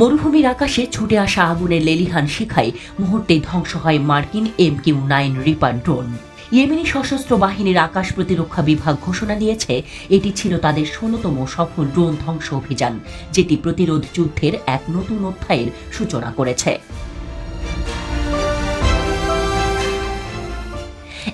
মরুভূমির আকাশে ছুটে আসা আগুনের লেলিহান শিখায়, মুহূর্তে ধ্বংস হয় মার্কিন M Q nine Reaper drone. Yemeni সশস্ত্র বাহিনীর আকাশ প্রতিরক্ষা বিভাগ ঘোষণা দিয়েছে, এটি ছিল তাদের ষোলতম সফল ড্রোন ধ্বংস অভিযান, যেটি প্রতিরোধ যুদ্ধের এক নতুন অধ্যায়ের সূচনা করেছে।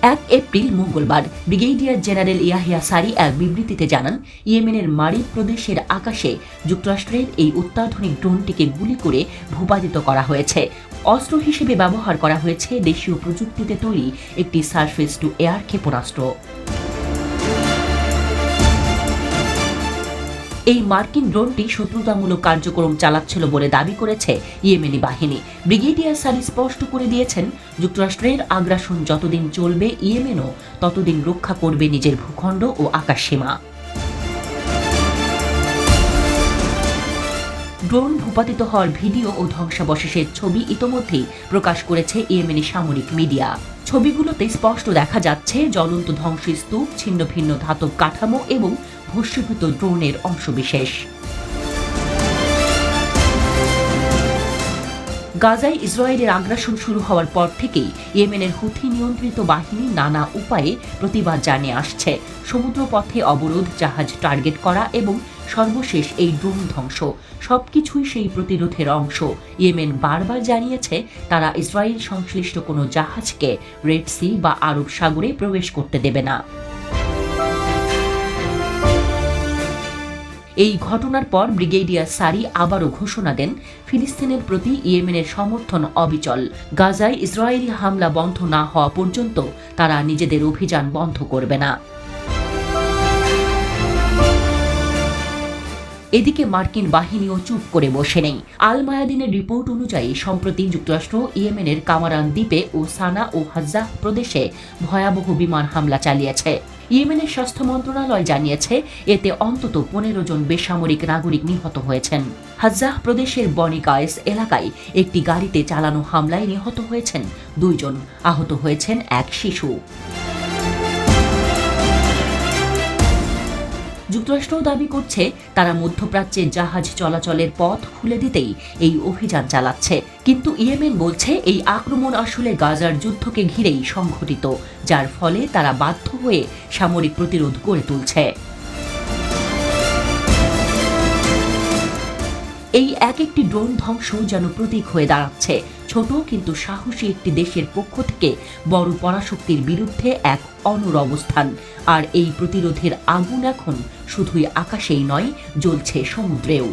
এক এপ্রিল মঙ্গলবার ব্রিগেডিয়ার জেনারেল ইয়াহিয়া সারি এক বিবৃতিতে জানান, ইয়েমেনের মারি প্রদেশের আকাশে যুক্তরাষ্ট্রের এই অত্যাধুনিক ড্রোনটিকে গুলি করে ভূপাতিত করা হয়েছে। অস্ত্র হিসেবে ব্যবহার করা হয়েছে দেশীয় প্রযুক্তিতে তৈরি একটি সারফেস টু এয়ার ক্ষেপণাস্ত্র। এই মার্কিন ড্রোনটি শত্রুতামূলক কার্যক্রম চালাচ্ছিল বলে দাবি করেছে ইয়েমেনি বাহিনী। ব্রিগেডিয়ার সারি স্পষ্ট করে দিয়েছেন, যুক্তরাষ্ট্রের আগ্রাসন যতদিন চলবে ইয়েমেনও ততদিন রক্ষা করবে নিজের ভূখণ্ড ও আকাশসীমা। ড্রোন ভূপাতিত হওয়ার ভিডিও ও ধ্বংসাবশেষের ছবি ইতোমধ্যেই প্রকাশ করেছে ইয়েমেনের সামরিক মিডিয়া। ছবিগুলোতে স্পষ্ট দেখা যাচ্ছে জ্বলন্ত ধ্বংসের ধ্বংসস্তূপ ছিন্ন ভিন্ন ধাতব কাঠামো এবং ভস্মীভূত ড্রোনের অংশবিশেষ। গাজায় ইসরায়েলের আগ্রাসন শুরু হওয়ার পর থেকেই ইয়েমেনের হুথি নিয়ন্ত্রিত বাহিনী নানা উপায়ে প্রতিবাদ জানিয়ে আসছে। সমুদ্রপথে অবরোধ, জাহাজ টার্গেট করা এবং সর্বশেষ এই ড্রোন ধ্বংস। সবকিছুই সেই প্রতিরোধের অংশ। ইয়েমেন বারবার জানিয়েছে তারা ইসরায়েল সংশ্লিষ্ট কোনো জাহাজকে রেড সি বা আরব সাগরে প্রবেশ করতে দেবে না। এই ঘটনার পর ব্রিগেডিয়ার সারি আবারও ঘোষণা দেন ফিলিস্তিনের প্রতি ইয়েমেনের সমর্থন অবিচল। গাজায় ইসরায়েলি হামলা বন্ধ না হওয়া পর্যন্ত তারা নিজেদের অভিযান বন্ধ করবে না। এদিকে মার্কিন বাহিনীও চুপ করে বসে নেই। আল মায়াদিনের রিপোর্ট অনুযায়ী, সম্প্রতি যুক্তরাষ্ট্র ইয়েমেনের কামারান দ্বীপে ও সানা ও হাজ্জাহ প্রদেশে ভয়াবহ বিমান হামলা চালিয়েছে। ইয়েমেনের স্বাস্থ্য মন্ত্রণালয় জানিয়েছে, এতে অন্তত পনেরো জন বেসামরিক নাগরিক নিহত হয়েছেন। হাজ্জাহ প্রদেশের বনিকায়েস এলাকায় একটি গাড়িতে চালানো হামলায় নিহত হয়েছেন দুইজন। আহত হয়েছেন এক শিশু। যুক্তরাষ্ট্র দাবি করছে তারা মধ্যপ্রাচ্যে জাহাজ চলাচলের পথ খুলে দিতেই এই অভিযান চালাচ্ছে। কিন্তু ইয়েমেন বলছে এই আক্রমণ আসলে গাজার যুদ্ধকে ঘিরেই সংঘটিত, যার ফলে তারা বাধ্য হয়ে সামরিক প্রতিরোধ গড়ে তুলছে। এই এক একটি ড্রোন ধ্বংস যেন প্রতীক হয়ে দাঁড়াচ্ছে। ছোট কিন্তু সাহসী একটি দেশের পক্ষ থেকে বড় পরাশক্তির বিরুদ্ধে এক অনর অবস্থান। আর এই প্রতিরোধের আগুন এখন শুধুই আকাশেই নয় জ্বলছে সমুদ্রেও।